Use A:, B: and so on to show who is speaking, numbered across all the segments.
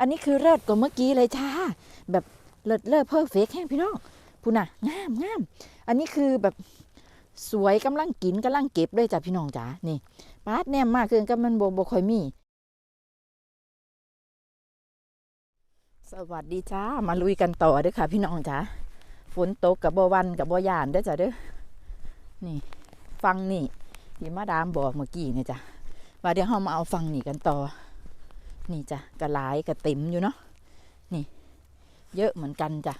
A: อันนี้คือเลิศกว่าเมื่อกี้เลยจ้าแบบเลิศเลิศเพอร์เฟกแห้งพี่น้องพูน่ะงามงามอันนี้คือแบบสวยกำลังกินกำลังเก็บเลยจ้ะพี่น้องจ๋านี่ปาดแนมมากคือก็มันโบโบคอยมี สวัสดีจ้ามาลุยกันต่อเด้อค่ะ พี่น้องจ๋าฝนตกกับบวันกับบยานเด้จ้ะเด้อนี่ ฟังนี่ที่มาดามบอกเมื่อกี้เนี่ยจ้ะว่าเดี๋ยวเรามาเอาฟังนี่กันต่อ นี่จ้ะกระหลายกระติ่มอยู่เนาะนี่ เยอะเหมือนกันจ้ะ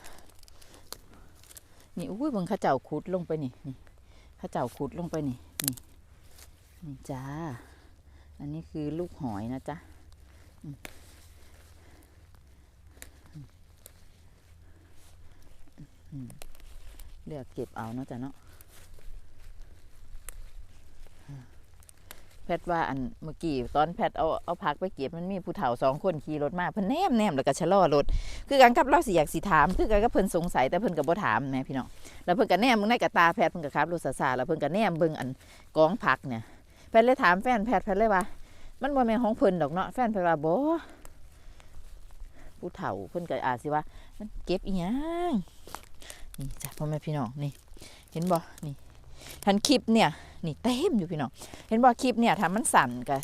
A: นี่อุ้ยเบิ่งข้าเจ้าขุดลงไปนี่นี่ข้าเจ้าขุดลงไปนี่นี่นี่จ้าอันนี้คือลูกหอยนะจ๊ะเลือกเก็บเอาเนาะจ้ะเนาะ พทย์ว่าอันเมื่อกี้ตอนแพทย์เอาเอาพักไปเก็บมันมีผู้เฒ่าสองคนขี่รถมาเพิ่นแนมแนมแล้วก็ชะลอรถคือกันกับเราสิอยากสิถาม คือกันกับเพิ่นสงสัยแต่เพิ่นก็บ่ถามแม่พี่น้องแล้วเพิ่นก็แนมมึงในกระตาแพทย์เพิ่นก็ขับรถซาๆแล้วเพิ่นก็แนมเบิ่งอันกองผักเนี่ยแพทย์เลยถามแฟนแพทย์แพทย์เลยว่า มันบ่แม่นของเพิ่นดอกเนาะแฟนแพทย์ว่าบ่ผู้เฒ่าเพิ่นก็อาจสิว่า มันเก็บอีหยังนี่จ้ะพ่อแม่พี่น้องนี่ เห็นบ่นี่ ทันคลิปเนี่ยนี่เต็มอยู่พี่น้องเห็นบอกคลิปเนี่ยถ้ามันสั่นก็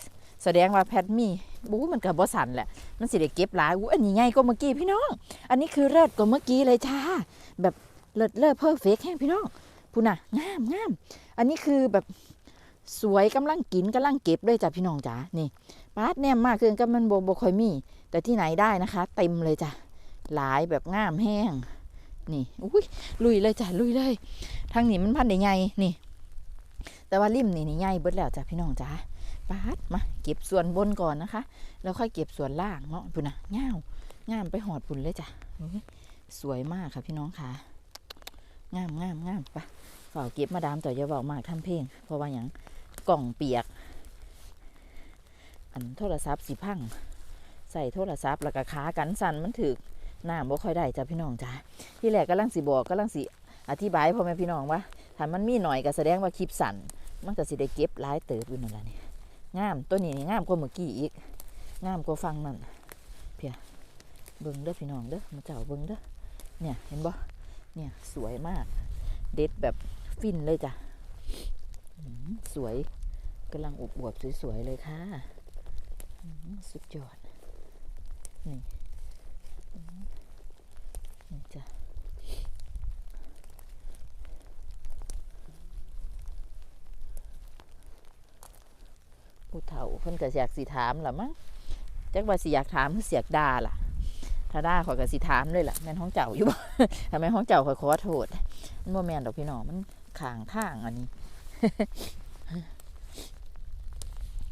A: แสดงว่าแพทมีบู๊มันก็บ่สั่นแหละมันสิได้เก็บหลายอู้อันนี้ใหญ่กว่าเมื่อกี้พี่น้อง อันนี้คือเลิศกว่าเมื่อกี้เลยจ้าแบบเลิศเลิศเพอร์เฟกแห้งพี่น้องพูน่ะงามงามอันนี้คือแบบสวยกำลังกินกำลังเก็บเลยจ้ะพี่น้องจ๋านี่ปาดแนมมากคือก็มันโบโบคอยมี แต่ที่ไหนได้นะคะ เต็มเลยจ้ะหลายแบบงามแห้ง นี่อุ้ยลุยเลยจ้ะลุยเลย ทางนี้มันพันได้ใหญ่นี่ แต่ว่าริมนี่นี่ใหญ่เบิดแล้วจ้ะพี่น้องจ้าปาดมาเก็บส่วนบนก่อนนะคะ แล้วค่อยเก็บส่วนล่างเนาะปุ่นนะงาวงามไปหอดปุ่นเลยจ้ะสวยมากค่ะพี่น้องค่ะงามงามงามไปฝ่าเก็บมาดามต่อยาเบามากทำเพลง เพราะว่าอย่างกล่องเปียก อันโทรศัพท์สีพัง ใส่โทรศัพท์แล้วก็ขากันสั่นมันถึก น้ำบ่ค่อยได้จ้ะพี่น้องจ้าที่แรกกำลังสิบอกกำลังสิอธิบายพ่อแม่พี่น้องว่าถ้ามันมีหน่อยก็แสดงว่าคลิปสั่นมันก็สิได้เก็บหลายเติบอยู่นั่นแหละนี่งามตัวนี้นี่งามกว่าเมื่อกี้อีกงามกว่าฟังนั่นเพียเบิ่งเด้อพี่น้องเด้อมาเจ้าเบิ่งเด้อเนี่ยเห็นบ่เนี่ยสวยมาก เด็ดแบบฟินเลยจ้ะสวยกำลังอวบๆสวยๆเลยค่ะ สุดยอดนี่ จ้ะผู้เฒ่าเพิ่นก็อยากสิถามล่ะมั้งจักว่าสิอยากถามคือเสียกดาล่ะ ถ้าด่าขอยก็สิถามเลยล่ะแม่นห้องเจ้าอยู่บ่ถ้าแม่นห้องเจ้าขอยขอโทษมันบ่แม่นดอกพี่น้องมันข้างทางอันนี้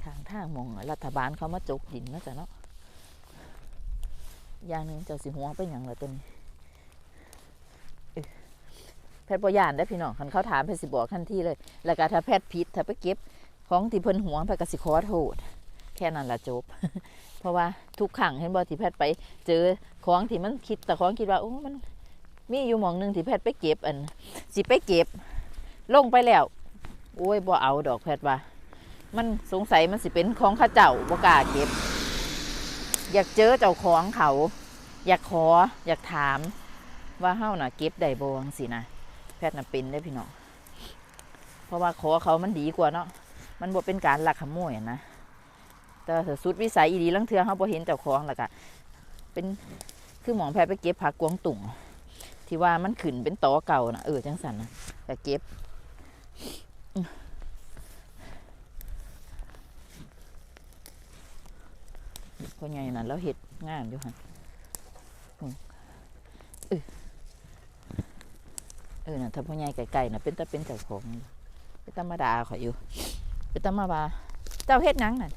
A: ข้างทางมองรัฐบาลเขามาจกดินเนาะจ้ะเนาะอย่างหนึงเจ้าสิหัวเป็นหยังล่ะตัวนี้ แพทย์บ่ย่านได้พี่น้องคันเขาถามแพทย์สิบอกทันทีเลย แล้วก็ถ้าแพทย์ผิดถ้าไปเก็บของที่เพิ่นหวงแพทย์ก็สิขอโทษแค่นั้นละจบ เพราะว่าทุกครั้งเห็นบ่ที่แพทย์ไป เจอของที่มันคิดแต่ของคิดว่าโอ้มัน มีอยู่หมองหนึ่งที่แพทย์ไปเก็บอันสิไปเก็บ ลงไปแล้ว โอ้ยบ่เอาดอกแพทย์ว่า มันสงสัยมันสิเป็นของข้าเจ้าบ่กล้าเก็บ อยากเจอเจ้าของเขา อยากขอ อยากถามว่าเฮาน่ะเก็บได้บ่จังซี่นะ พทย์น่ะเป็นได้พี่น้องเพราะว่าขอเขามันดีกว่าเนาะมันบ่เป็นการลักขโมยนะแต่สุดวิสัยอีดีลังเทือเขาบ่เห็นเจ้าของล้วก็เป็นคือหมองแพทย์ไปเก็บผักกวางตุ่งที่ว่ามันขึ้นเป็นตอเก่านะเออจังสันนะแต่เก็บอื้อพ่อใหญ่นั่นแล้วเห็ดงานอยู่ฮะอืมเออ เออน่ะถ้าพ่อใหญ่ไก่ๆน่ะเป็นแต่เป็นเจ้าของเป็นธรรมดาขอยอยู่เป็นตามาบาเจ้าเฮ็ดหนังน่ะ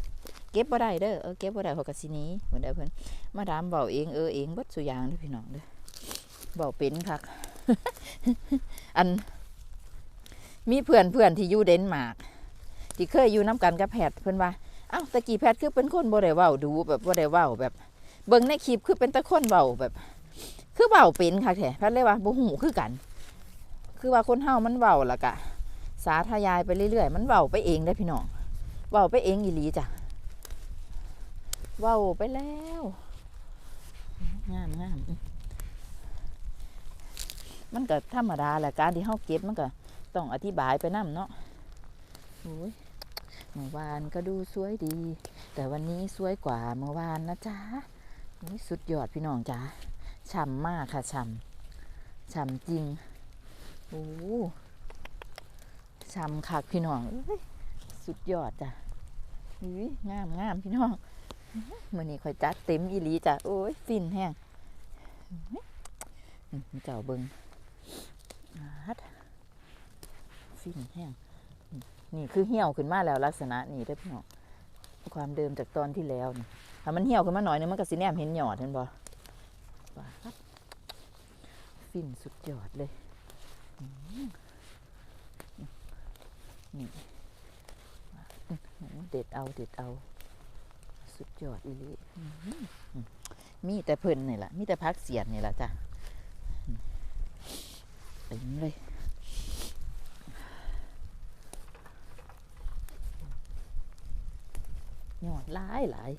A: เก็บบ่ได้เด้อเออเก็บบ่ได้เขาก็สินี้เหมือนเด้อเพิ่นมาดามเว้าเองเออเองเบิดสุอย่างเด้อพี่น้องเด้อเว้าเป็นคักอัน มีเพื่อนเพื่อนที่อยู่เดนมาร์กที่เคยอยู่น้ำกันกับแพทย์เพิ่นว่าอ้าวตะกี้แพทย์คือเป็นคนบ่ได้เว้าดูแบบบ่ได้เว้าแบบ เบิ่งในคลิปคือเป็นตะคนเว้าแบบ คือเว้าเป็นคักแท้แพทย์เลยว่าบ่ฮู้คือกัน คือว่าคนเฮามันเว้าและกะ สาธยายไปเรื่อยๆ มันเว้าไปเองได้พี่น้องเว้าไปเองอีหลีจ้ะเว้าไปแล้วอืมมันก็ธรรมดาแหละการที่เฮาเก็บมันก็ต้องอธิบายไปนํเนาะโอ้ยเมื่อวานก็ดูสวยดี แต่วันนี้สวยกว่าเมื่อวานนะจ๊ะโอ้ยสุดยอดพี่น้องจ๋าฉ่ำมากค่ะฉ่ำฉ่ำจริง โอ้ฉ่ำคักพี่น้องสุดยอดจ้ะอุ้ยงามงามพี่น้องมื่อนี้ข่อยจัดเต็มอีหลีจ้ะโอ้ยฟินแห้งเจ้าเบิงอาดฟินแห้งนี่คือเหี่ยวขึ้นมาแล้วลักษณะนี่เด้พี่น้องความเดิมจากตอนที่แล้วนี่ถ้ามันเหี่ยวขึ้นมาหน่อยนึงมันก็สิแนมเห็นหยอดเห็นบ่ปาดฟินสุดยอดเลยอื้อ นี่อื้อเด็ดเอาเด็ดเอา สุดยอดอีหลีอื้อหือมีแต่เพิ่นนี่แหละมีแต่พักเสียนนี่แหละจ้ะเต็มเลยยอดหลายหลาย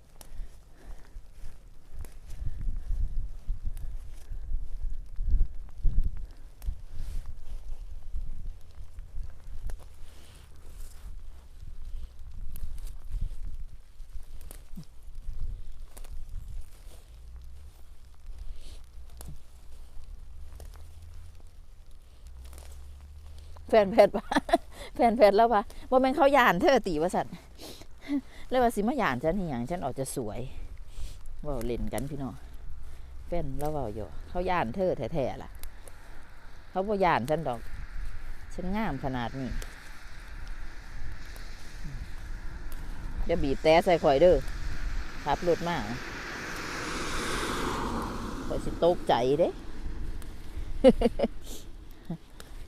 A: แฟนแพทย์ปะแฟนแพทย์แล้วปะว่าแม่นเขาหยานเธอตีว่าสัตว์แล้วว่าสิมาหยานฉันอย่างฉันออกจะสวยว่าเล่นกันพี่น้องแฟนแล้วว่าอยู่เขาหย่านเธอแท้ๆล่ะ เขาบ่ย่านฉันดอก ฉันงามขนาดนี้อย่าบีบแต่ใส่ข่อยเด้อขับรถมาข่อยสิตกใจเด้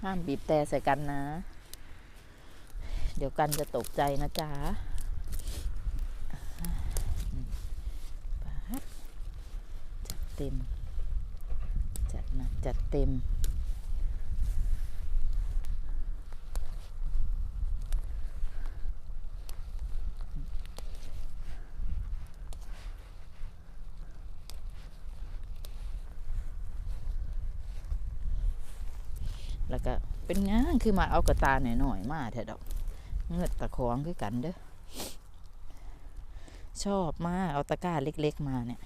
A: ห้ามบีบแต่ใส่กันนะ เดี๋ยวกันจะตกใจนะจ๊ะจัดเต็ม จัดหนักจัดเต็ม แล้วก็เป็นงานคือมาเอากระตาหน่อยๆมาเถอะดอกเงือดตะของคือกันเด้อชอบมากเอาตะกร้าเล็ก ๆ มาเนี่ย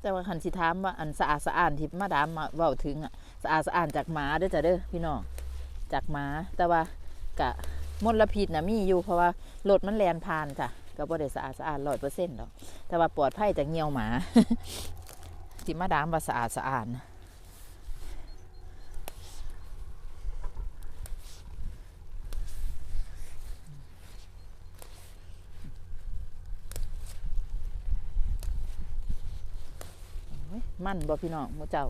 A: แต่ว่าคันสิถามว่าอันสะอาดสะอ้านที่มาดามมาเว้าถึงอะสะอาดสะอ้านจากหมาเด้อจ้ะเด้อพี่น้องจากหมา แต่ว่ากะมลพิษนะมีอยู่เพราะว่ารถมันแลนผ่านจ้ะก็บ่ได้สะอาดสะอ้านร้อยเปอร์เซ็นต์หรอกแต่ว่าปลอดภัยจากเงี่ยวหมาที่มาดามว่าสะอาดสะอ้านะ มันบ่พี่น้องมูเจ้า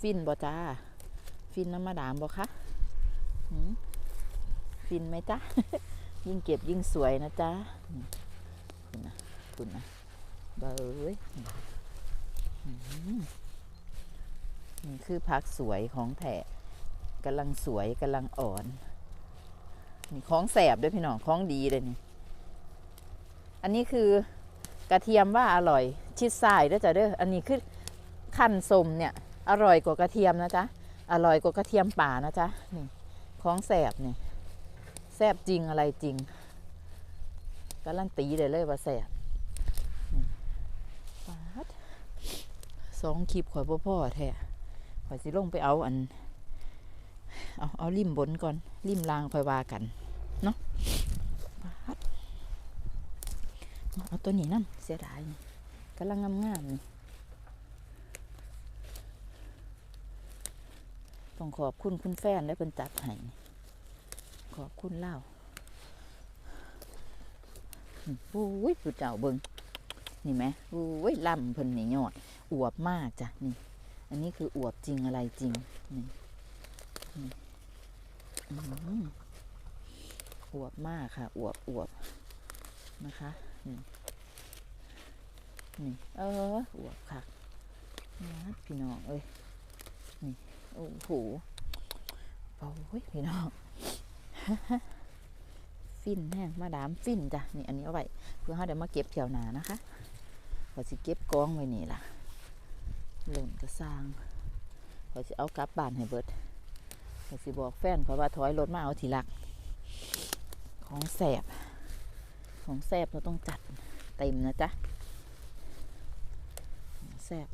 A: ฟินบ่จ้า ฟินน้ำมาดามบ่คะฟินไหมจ๊ะยิ่งเก็บยิ่งสวยนะจ๊ะคุณนะคุณนะเบอเอ้ยอืมนี่คือพักสวยของแถะกำลังสวยกำลังอ่อนนี่ของแสบด้วยพี่น้องของดีเลยนี่ อันนี้คือกระเทียมว่าอร่อย ชิดทรายด้วยจ้ะเด้ออันนี้คือ ขั้นสมเนี่ยอร่อยกว่ากระเทียมนะจ๊ะอร่อยกว่ากระเทียมป่านะจ๊ะนี่ของแสบนี่แสบจริงอะไรจริงการันตีเลยเลยว่าแสบปาดสองคลิปข่อยบ่พ่อแท้ข่อยสิลงไปเอาอัน เอาเอาริมบนก่อนริมลางค่อยว่ากันเนาะเอาตัวนี้นั่เสียดายกำลังงามๆนี่ ต้องขอบคุณคุณแฟนและเป็นจัดใหญ่ขอบคุณเล่าอืมโอ้ยผู้เจ้าเบิงนี่ไหมโอ้ยลำเพิ่นนี่ยอดอวบมากจ้ะนี่ อันนี้คืออวบจริงอะไรจริงนี่นอวบมากค่ะอวบอวบนะคะนี่นี่เอออวบค่ะนะพี่น้องเอ้ย โอ้โหโอ้ยพี่น้องฟินแห้งมาดามฟินจ้ะนี่อันนี้เอาไว้เพื่อเขาเดี๋ยวมาเก็บแถวหนานะคะก็สิเก็บกองไว้นี่ล่ะหล่นกระซางขาจะเอากลับบ้านให้เบิดเขาสิบอกแฟนเขาว่าถอยรถมาเอาทีหลัก ของแสบของแสบเราต้องจัดเต็มนะจ๊ะแสบ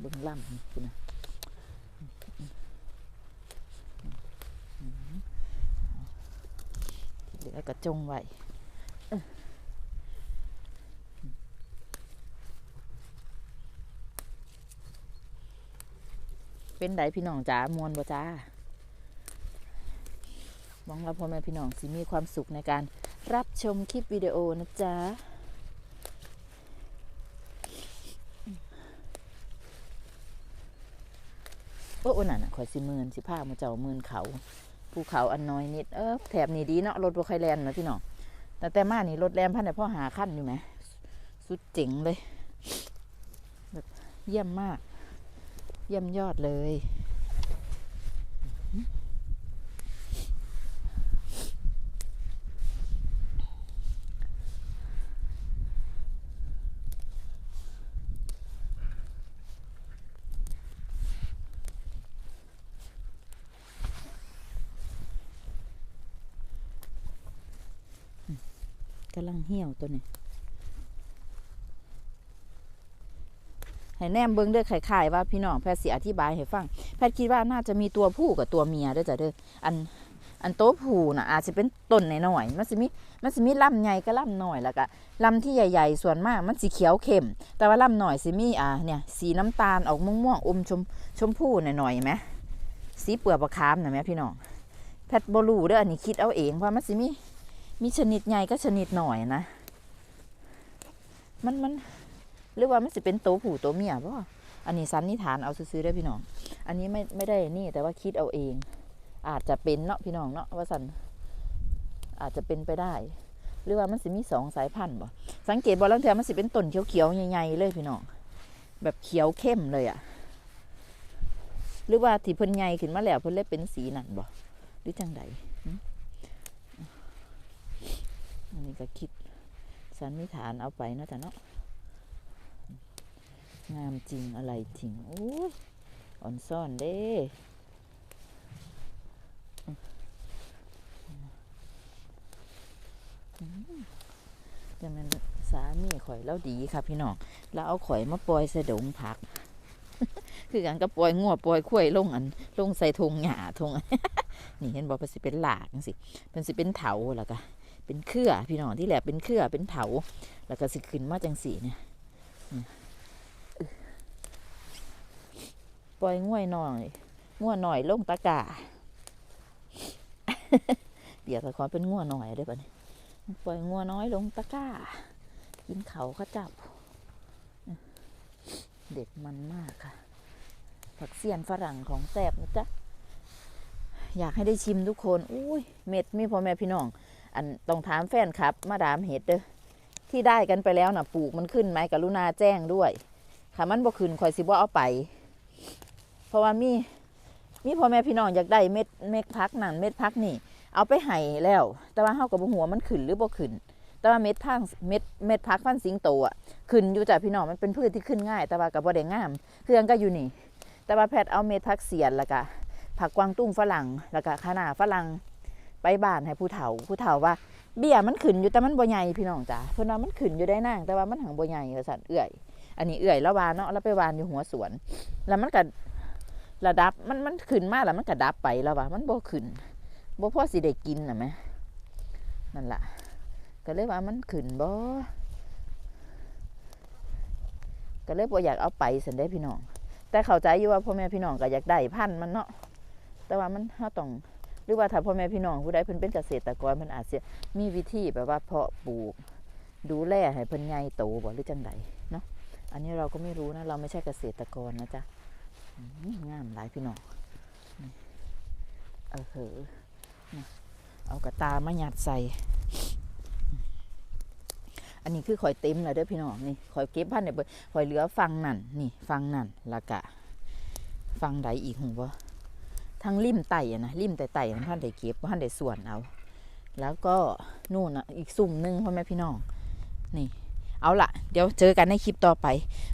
A: เบิ่งล่ำคุณนะเหลือกระจงไว้เป็นไดพี่น้องจ๋ามวนบ่จ้าหวังว่าพ่อแม่พี่น้องสิมีความสุขในการรับชมคลิปวิดีโอนะจ๊ะ โอ้นั่นน่ะข่อยสิมื่นสิพามาเจ้ามื่นเขาภูเขาอันน้อยนิดเออแถบนี้ดีเนาะรถบัวไคแล่นนะพี่น้องแต่แต่มานี่รถแล่นพันไหนพ่อหาขั้นอยู่ไหมสุดเจ๋งเลยแบบเยี่ยมมาก เยี่ยมยอดเลย กำลังเหี่ยวตัวนี้ให้แนมเบิ้งเด้อไข่ๆว่าพี่น้องแพทย์สิอธิบายให้ฟัง แพทย์คิดว่าน่าจะมีตัวผู้กับตัวเมียด้อจ้ะเด้ออันอันโตวผู้น่ะอาจจะเป็นต้นหน่อยๆมันสิมีมันสิมีลำใหญ่กับลำหน้อยแล้วก็ลำที่ใหญ่ๆส่วนมากมันสีเขียวเข้ม แต่ว่าลำหน่อยสิมีอ่าเนี่ยสีน้ำตาลออกม่วงๆอมชมชมพูหน่อยๆไหมสีเปลือกปลาคามนะแม่พี่น้องแพทย์บ่รู้เด้ออันนี้คิดเอาเองว่าะมันสิมี มีชนิดใหญ่ก็ชนิดหน่อยนะ มันมันหรือว่ามันสิเป็นโตวผู้โตวเมียบ่อันนี้สันนิษฐานเอาซื้อๆได้พี่น้อง อันนี้ไม่ไม่ได้นี่แต่ว่าคิดเอาเอง อาจจะเป็นเนาะพี่น้องเนาะว่าสันอาจจะเป็นไปได้ หรือว่ามันสิมีสองสายพันธุ์บ่สังเกตบ่ลังเทีมันสิเป็นต้นเขียวๆใหญ่ๆเลยพี่น้องแบบเขียวเข้มเลยอะหรือว่าที่เพิ่นใหญ่ขึ้นมาแล้วเพิ่นเลยเป็นสีนั่นบ่หรือจังใด อันนี้ก็คิดสันนิษฐานเอาไปนะจ๊ะเนาะงามจริงอะไรจริงโอ้ยอ่อนซ่อนเด้อืมจะมันสามีข่อยแล้วดีค่ะพี่น้องแล้วเอาข่อยมาปล่อยส่ดงผัก คือกันก็ปล่อยงัวปล่อยข้วยลงอันลงใส่ทงหญ้าทงนี่เห็นบอกเป็นสิเป็นหลากจังสิเป็นสิเป็นเถาแล้วก็ เป็นเครือพี่น้องที่แหลเป็นเครือเป็นเถาแล้วก็สิขึ้นมาจังสีเนี่ยปล่อยง่วยหน่อยง่วหน่อยลงตะก้าเดี๋ยวก็ขอเป็นง่วหน่อยได้ปะเนี่ยปล่อยง่วน้อยลงตะกร้า กินเขาก็จับ เด็ดมันมากค่ะ ผักเสียนฝรั่งของแซ่บนะจ๊ะ อยากให้ได้ชิมทุกคน อุ้ย เม็ดมีพ่อแม่พี่น้อง อันต้องถามแฟนครับ มาดามเห็ดเด้อที่ได้กันไปแล้วนะปลูกมันขึ้นไหมกรุณาแจ้งด้วยค่ะมันบ่ขึ้นคอยสิบ่เอาไป เพราะว่ามีมีพ่อแม่พี่น้องอยากได้เม็ดเม็ดพักนั่นเม็ดพักนี่ เอาไปให้แล้ว แต่ว่าเฮากับบ่หัวมันขึ้นหรือบ่ขึ้น แต่ว่าเม็ดทางเม็ดเม็ดพักฟันสิงโตอะขึ้นอยู่จ้ะพี่น้องมันเป็นพืชที่ขึ้นง่าย แต่ว่ากับบ่ได้งามเครื่องก็อยู่นี่ แต่ว่าแพทย์เอาเม็ดพักเสียนแล้วก็ผักกวางตุ้งฝรั่งแล้วก็คะน้าฝรั่ง ไปบ้านให้ผู้เฒ่าผู้เฒ่าว่าเบี้ยมันขึ้นอยู่แต่มันบ่ใหญ่พี่น้องจ้ะเพิ่นว่ามันขึ้นอยู่ได้นางแต่ว่ามันหังบ่ใหญ่ว่าซั่นเอื้อย อันนี้เอื้อยแล้ววานเนาะแล้วไปวานอยู่หัวสวน แล้วมันก็ระดับมันมันขึ้นมาแล้วมันก็ดับไปแล้วว่ามันบ่ขึ้นบ่พอสิได้กินน่ะแหมนั่นล่ะก็เลยว่ามันขึ้นบ่ก็เลยบ่อยากเอาไปสันได้พี่น้อง แต่เข้าใจอยู่ว่าพ่อแม่พี่น้องก็อยากได้พันธุ์มันเนาะแต่ว่ามันเฮาต้อง หรือว่าถ้าพ่อแม่พี่น้องผู้ใดเพิ่นเป็นเกษตรกรเพิ่นอาจจะมีวิธีแบบว่าเพาะปลูก ดูแลให้เพิ่นใหญ่โตบ่หรือจังใดเนาะอันนี้เราก็ไม่รู้นะ เราไม่ใช่เกษตรกรนะจ๊ะงามหลายพี่น้องเออเหอะเอากระตามาหยัดใส่ อันนี้คือข่อยเต็มแล้วเด้อพี่น้องนี่ข่อยเก็บพันเนี่ยเบิดข่อยเหลือฟังนั่นนี่ฟังนั่นล้วก็ฟังใดอีกหูบ่ ทั้งริมไต่อะนะริมไต่ไต่ของท่านได้เก็บท่านได้ส่วนเอา แล้วก็นู่นอะอีกสุ่มหนึ่งพ่อแม่พี่น้อง นี่ เอาละเดี๋ยวเจอกันในคลิปต่อไป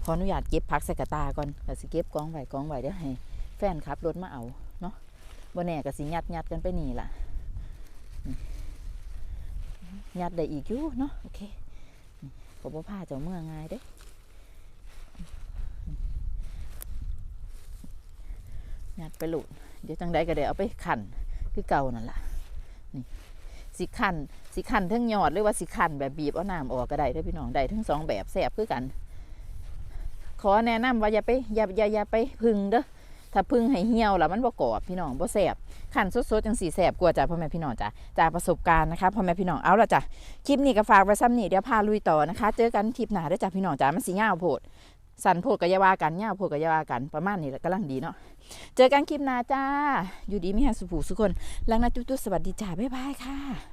A: ขออนุญาตเก็บพักใส่กระตาก่อนก็สิเก็บกองไว้กองไว้เดี๋ยวให้ แฟนครับรถมาเอาเนาะบนแน่ก็สิยัดยัดกันไปนี่ล่ะยัดได้อีกอยู่เนาะโอเคผมว่าผ้าเจ้าเมื่อง่ายเด้ยัดไปหลุด เดี๋ยวจังใดก็เดี๋ยวเอาไปขันคือเก่านั่นแหละนี่สิขันสิขันทั้งยอดหรือว่าสิขันแบบบีบเอาน้ำออกก็ได้ด้อพี่น้องได้ทั้งสองแบบแสบคือกัน ขอแนะนำว่าอย่าไปอย่าอย่าอย่าไปพึ่งเด้อถ้าพึ่งให้เหี่ยวแล้วมันบ่กรอบพี่น้องบ่แสบขันสดๆจังสีแสบกว่าจ้ะพ่อแม่พี่น้องจ้ะจากประสบการณ์นะคะพ่อแม่พี่น้องเอาละจ้ะคลิปนี้ก็ฝากไว้ซ้ำนี่เดี๋ยวพาลุยต่อนะคะ เจอกันคลิปหน้าด้อจ้ะพี่น้องจ้ะมันสิยาโพด สันโพดก็อย่าวากันยาวโพดก็อย่าวากันประมาณนี้แหละกำลังดีเนาะเจอกันคลิปหน้าจ้า อยู่ดีไม่แห้งสุผูสุคนลังนาจุ๊จุสวัสดีจ้าบ๊ายบายค่ะ